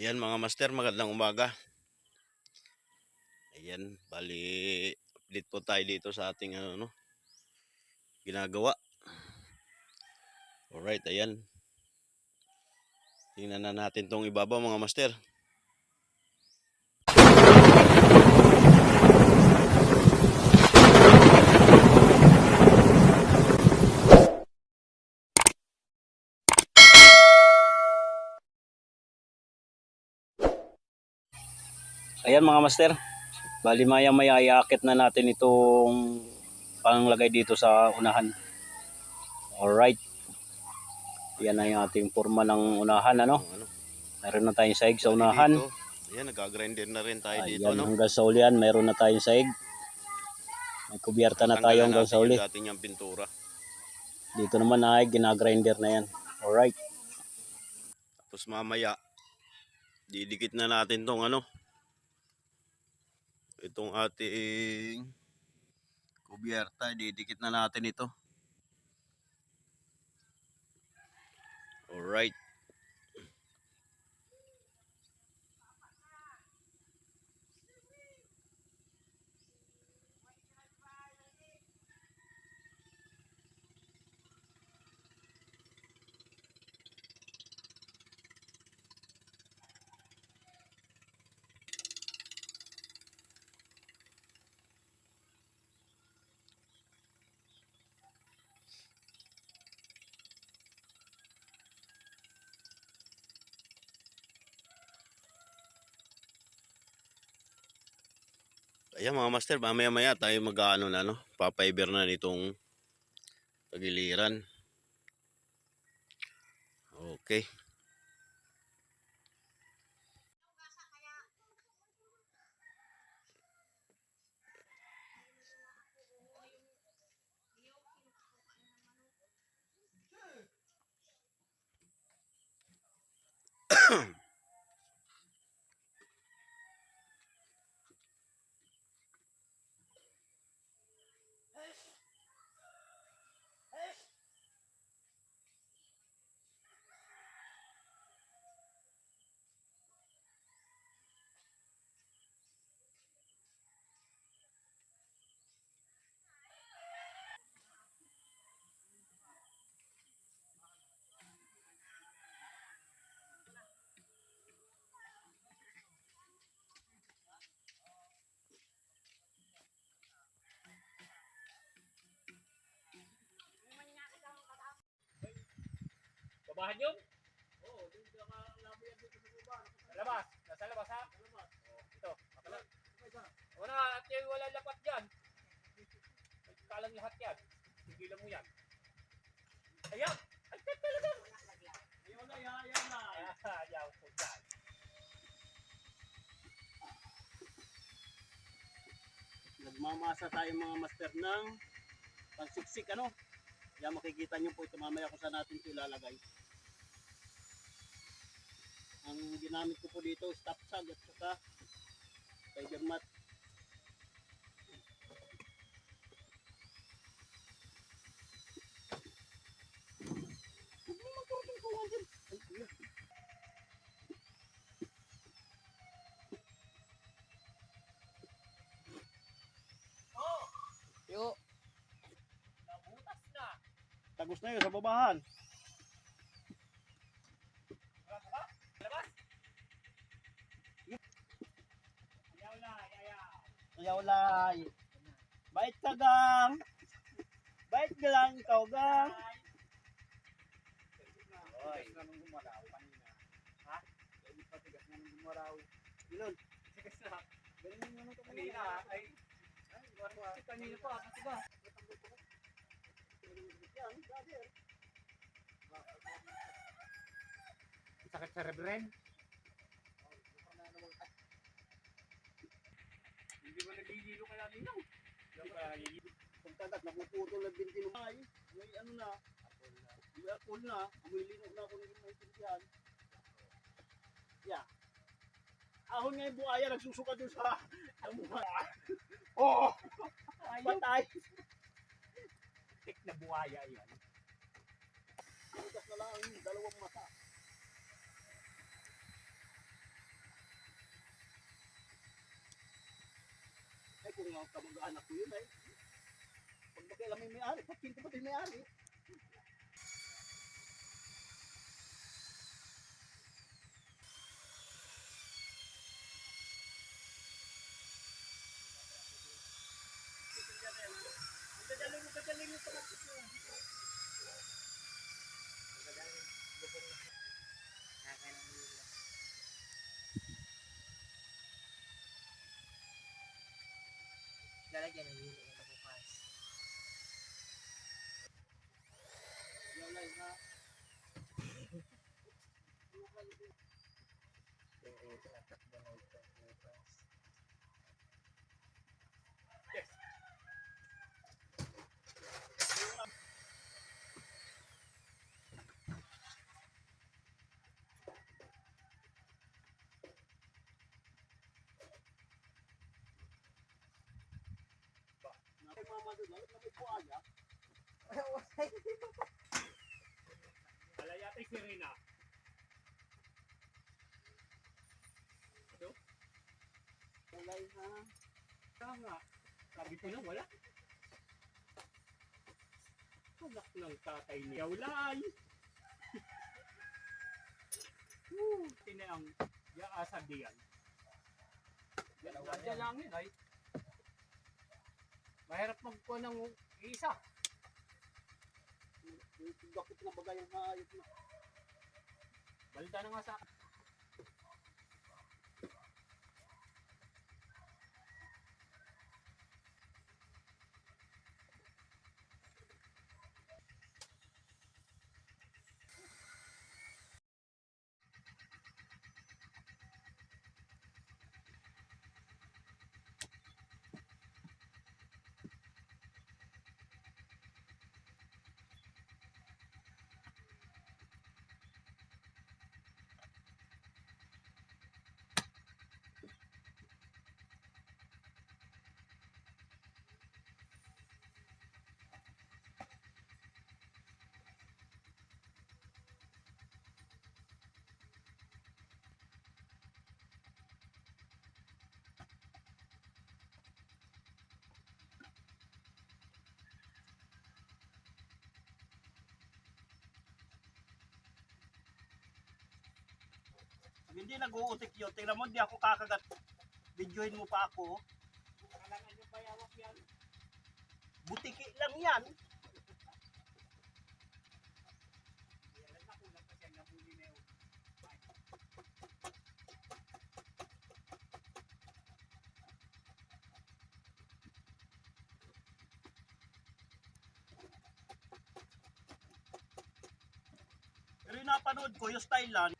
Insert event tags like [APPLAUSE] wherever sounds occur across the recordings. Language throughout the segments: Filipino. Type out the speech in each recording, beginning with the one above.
Ayan mga master, magandang umaga. Ayan, bali update po tayo dito sa ating ano, no, ginagawa. Alright, ayan. Tingnan na natin tong ibabaw mga master. Ayan mga master. Bali maya maya iakit na natin itong panglagay dito sa unahan. Alright. Yan na yung ating forma ng unahan ano. Meron na tayong saig sa unahan. Ayan, nagka-grinder na rin tayo dito, Ayan hanggang sa ulian meron na tayong saig. May kubyerta na tayo hanggang sa uli. Yung dati niyang pintura. Dito naman ay ginagrinder na yan. Alright. Tapos mamaya, didikit na natin tong ano, itong ating kubyerta, didikit na natin ito. Alright. Ayan mga master, mamaya maya tayo mag-ano na no, papiber na nitong tagiliran. Okay. Babahan yun? Oo, yung nakalabi yan dito sa baba. Sa labas? Nasa labas ha? Sa labas. Oh, ito. Kapala. Wala, at yung wala lapat dyan. Kalang lahat yan. Sigilan mo yan. Ayan! Ay, talaga! Ayaw na, ayaw na. Ayaw ko dyan. Nagmamasa tayo mga master ng pansiksik ano. Yan makikita nyo po ito mamaya kung saan natin ito ilalagay. Ang ginamit ko po dito stop sag at saka tiger mat. Oh! Yo, Nabutas na. tagos na yun sa babahan. Labas ba? Labas? Ayaw na, ayaw. Ayaw lay. Bait ka gang. Bait ka lang ikaw gang. Oy. Ha? Hindi pa tigas na nung gumaraw. Ilon. Tigas na. Ganun yung ito kanina. Ay. Ay, kasi kanina pa. Kasi ba? Yan, brother. Sakit sa rebren? Hindi ba nagigilo ka namin no? Hindi ba? Pagtagat, napuputol na binti ng ay. May ano na. May alcohol na. Amoy lino na ako naging maintindihan. Yeah. Ahon nga yung buhaya, nagsusuka dun sa [LAUGHS] ang buhaya. Oh! Patay! Tik na buhaya yan. Bukas na lang, dalawang mata. Mga kamag-anak ko yun ay. Pag makialam may may-ari, pag pinto ba may may-ari? Lalagyan ng yun eh, bukas. Yalay na. Yung eh, tinatakbo na ito Nakay mama doon, alam na may buhaya. Wala yata yung sirena. Yalay na. Tama. Sabi ko na wala. Anak ng tatay niya. Ulay! Woo! Tinayang yaasag diyan. Yan nandiyan yan. lang yun ay. Mahirap magkuha ng isa. Dakot na bagay ang maayos na. Balda na nga sa Pag hindi nag-uutik yun, tingnan mo, hindi ako kakagat. Videoin mo pa ako. Kailangan yung bayawak yan. Butiki lang yan. Pero yung napanood ko, yung style lang,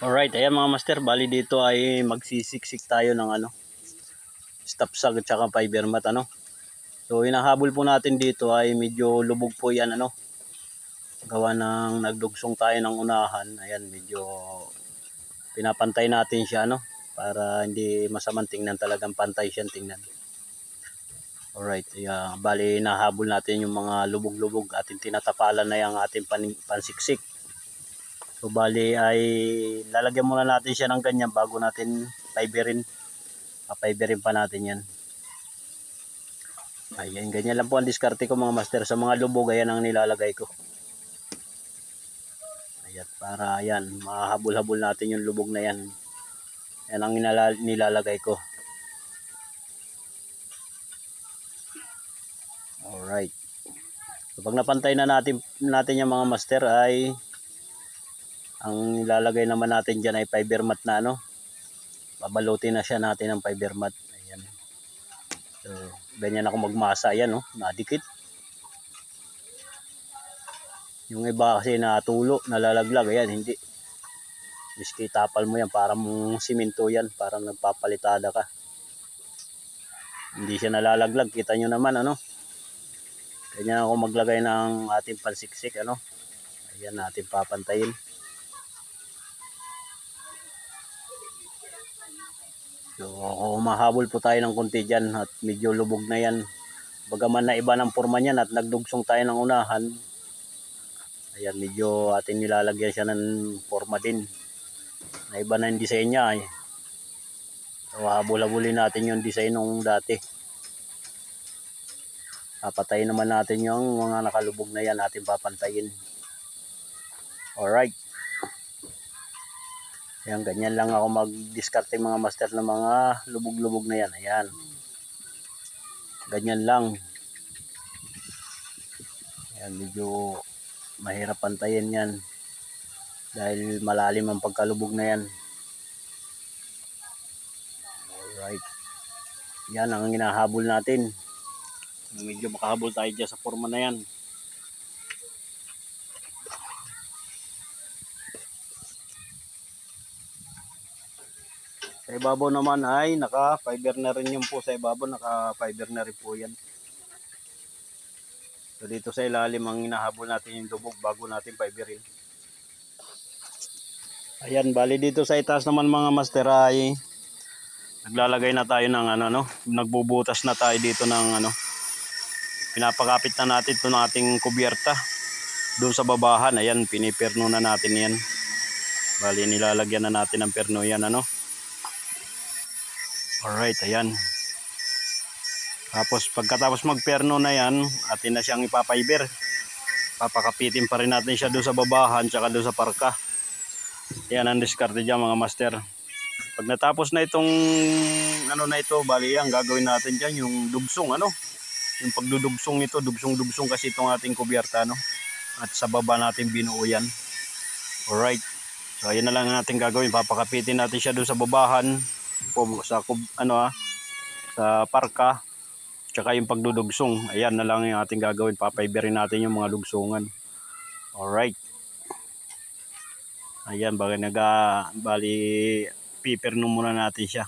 Alright, ayan mga master, bali dito ay magsisiksik tayo ng ano, stop sag at saka fiber mat ano. So inahabol po natin dito ay medyo lubog po yan ano. Gawa ng nagdugsong tayo ng unahan, ayan medyo pinapantay natin siya ano para hindi masamang tingnan talagang pantay siyang tingnan. Alright, yeah, bali nahabol natin yung mga lubog-lubog ating tinatapalan na yung ating pan, pansiksik. So bali ay lalagyan muna natin siya ng ganyan bago natin fiberin. Papiberin pa natin yan. Ayan, ganyan lang po ang diskarte ko mga master. Sa mga lubog, ayan ang nilalagay ko. Ayan, para ayan, mahabol-habol natin yung lubog na yan. Yan ang nilala- nilalagay ko. Alright. So pag napantay na natin, natin yung mga master ay ang nilalagay naman natin dyan ay fiber mat na ano. Babalutin na siya natin ng fiber mat. Ayan. So, ganyan ako magmasa. Ayan, oh, nadikit. Yung iba kasi natulo, nalalaglag. Ayan, hindi. Miski tapal mo yan, parang simento yan. Parang nagpapalitada ka. Hindi siya nalalaglag. Kita nyo naman, ano. Ganyan ako maglagay ng ating pansiksik, ano. Ayan, natin papantayin. So, mahabol po tayo ng konti dyan at medyo lubog na yan. Bagaman na iba ng forma niyan at nagdugsong tayo ng unahan. Ayan, medyo atin nilalagyan siya ng forma din. Na iba na yung design niya. Eh. So, habol-habulin natin yung design nung dati. Papatayin naman natin yung mga nakalubog na yan ating papantayin. Alright. Ayan, ganyan lang ako mag-discarte mga master ng mga lubog-lubog na yan. Ayan. Ganyan lang. Ayan, medyo mahirap pantayin yan. Dahil malalim ang pagkalubog na yan. Alright. Yan ang hinahabol natin. Medyo makahabol tayo dyan sa forma na yan. Ibabaw naman ay naka-fiber na rin yun po sa ibabaw, naka-fiber na rin po yan. So dito sa ilalim ang hinahabol natin yung lubog bago natin fiberin. Ayan, bali dito sa itaas naman mga master ay naglalagay na tayo ng ano no, nagbubutas na tayo dito ng ano. Pinapakapit na natin 'to ng ating kubyerta. Doon sa babahan, ayan, piniperno na natin 'yan. Bali nilalagyan na natin ng perno 'yan ano. Alright, ayan. Tapos pagkatapos magperno na yan, atin na siyang ipapiber. Papakapitin pa rin natin siya doon sa babahan tsaka doon sa parka. Yan ang diskarte dyan mga master. Pag natapos na itong ano na ito, bali yan, gagawin natin dyan yung dugsong ano. Yung pagdudugsong nito, dugsong-dugsong kasi itong ating kubyerta no. At sa baba natin binuo yan. Alright. So ayan na lang ang ating gagawin. Papakapitin natin siya doon sa babahan. Sa ano ah, sa parka. Tsaka yung pagdudugsong. Ayan na lang yung ating gagawin. Papaiberin natin yung mga dugsungan. Alright. Ayan, baga naga, bali, piperno muna natin siya.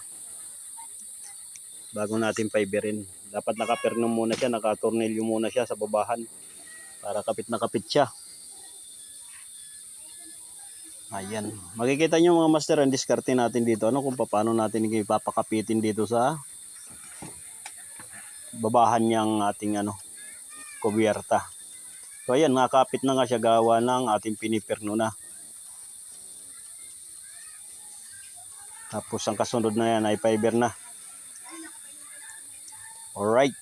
Bago natin paiberin. Dapat nakaperno muna siya, nakatornilyo muna siya sa babahan. Para kapit na kapit siya. Ayan. Makikita nyo mga master, ang diskarte natin dito. Ano kung paano natin ipapakapitin dito sa babahan niyang ating ano, kubyerta. So ayan, nakakapit na nga siya gawa ng ating piniperno na. Tapos ang kasunod na yan ay fiber na. Alright.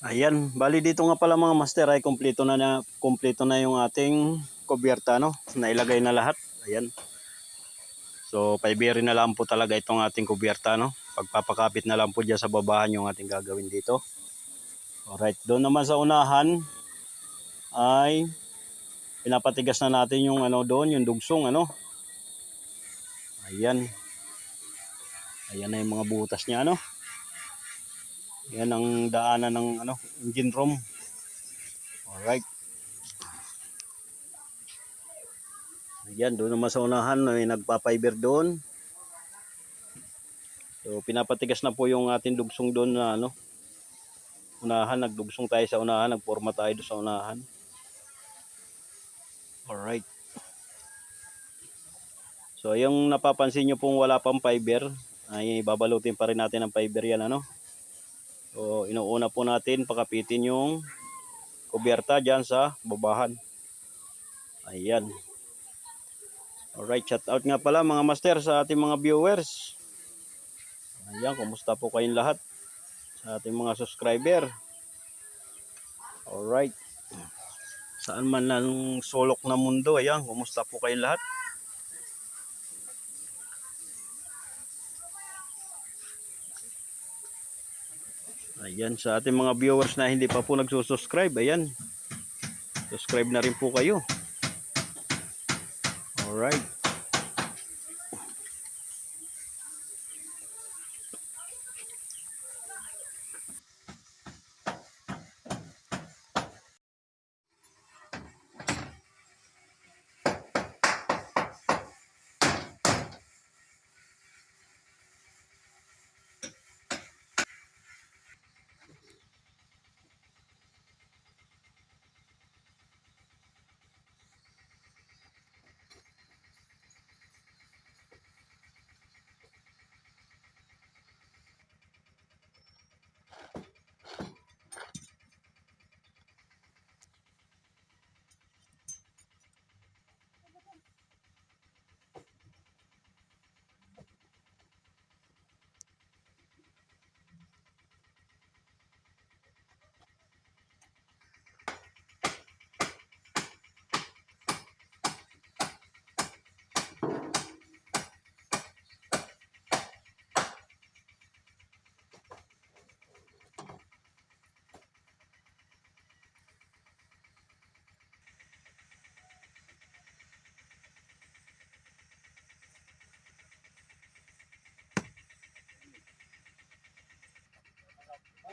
Ayan, bali dito nga pala mga master ay kompleto na, na kompleto na yung ating kubyerta no. Nailagay na lahat. Ayan. So, paibirin na lang po talaga itong ating kubyerta no. Pagpapakapit na lang po dyan sa babahan yung ating gagawin dito. Alright, doon naman sa unahan ay pinapatigas na natin yung ano doon, yung dugsong ano. Ayan. Ayan na yung mga butas niya ano. Yan ang daanan ng ano, engine room. Alright. Ayan, doon naman sa unahan, may nagpa-fiber doon. So, pinapatigas na po yung ating dugsong doon na ano. Unahan, nagdugsong tayo sa unahan, nagporma tayo doon sa unahan. Alright. So, yung napapansin nyo pong wala pang fiber, ay babalutin pa rin natin ng fiber yan, ano. So, inuuna po natin pakapitin yung kubyerta dyan sa babahan. Ayan. Alright, shout out nga pala mga master sa ating mga viewers. Ayan, kumusta po kayong lahat? Sa ating mga subscriber. Alright. Saan man ng sulok na mundo, ayan, kumusta po kayong lahat? Ayan, sa ating mga viewers na hindi pa po nagsusubscribe, ayan. Subscribe na rin po kayo. Alright.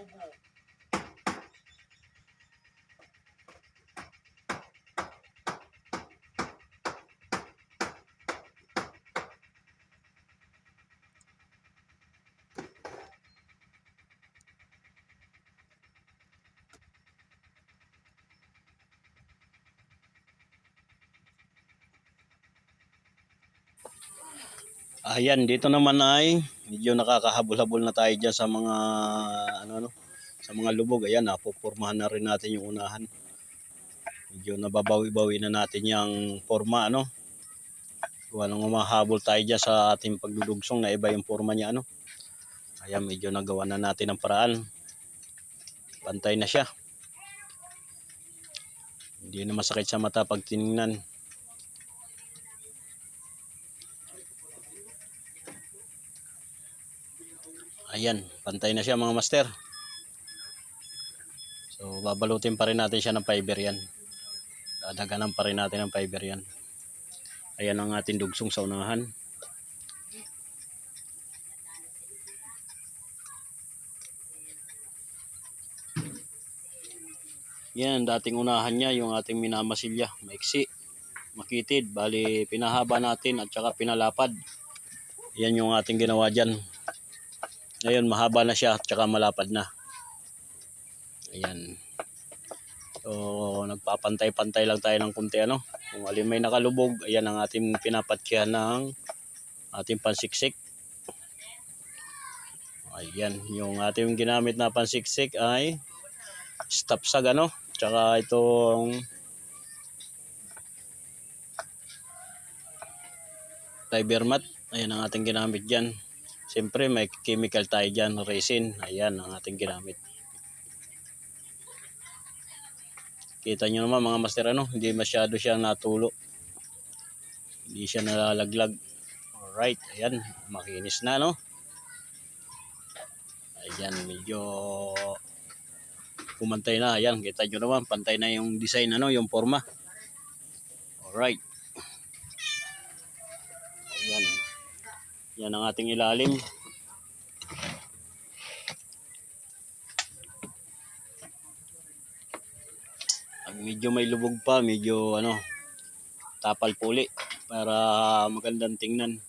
bobo. Ayan, dito naman ay medyo nakakahabol-habol na tayo dyan sa mga ano ano sa mga lubog. Ayan, napupurmahan na rin natin yung unahan. Medyo nababawi-bawi na natin yung forma ano. Anong umahabol tayo dyan sa ating pagdudugsong na iba yung forma niya ano. Ayan, medyo nagawa na natin ang paraan. Pantay na siya. Hindi na masakit sa mata pag tiningnan. Ayan, pantay na siya mga master. So, babalutin pa rin natin siya ng fiber yan. Dadaganan pa rin natin ng fiber yan. Ayan ang ating dugsong sa unahan. Yan, dating unahan niya, yung ating minamasilya, maiksi, makitid, bali pinahaba natin at saka pinalapad. Yan yung ating ginawa dyan. Ngayon, mahaba na siya at saka malapad na. Ayan. So, nagpapantay-pantay lang tayo ng kunti ano. Kung alin may nakalubog, ayan ang ating pinapatkihan ng ating pansiksik. Ayan, yung ating ginamit na pansiksik ay stop sag ano. Tsaka itong fiber mat. Ayan ang ating ginamit dyan. Siyempre may chemical tayo dyan, resin. Ayan ang ating ginamit. Kita nyo naman mga master ano, hindi masyado siyang natulo. Hindi siya nalalaglag. Alright, ayan, makinis na no. Ayan, medyo kumantay na. Ayan, kita nyo naman, pantay na yung design ano, yung forma. Alright. Ayan. Yan ang ating ilalim. Pag medyo may lubog pa, medyo ano, tapal puli para magandang tingnan.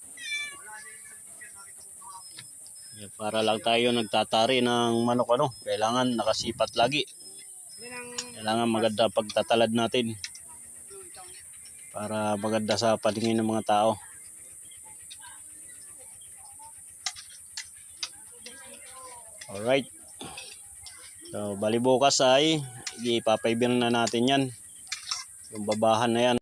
Yan, Para lang tayo nagtatari ng manok ano, kailangan nakasipat lagi. Kailangan maganda pagtatalad natin para maganda sa paningin ng mga tao. Alright. So, bali bukas ay ipapaibir na natin yan. Yung babahan na yan.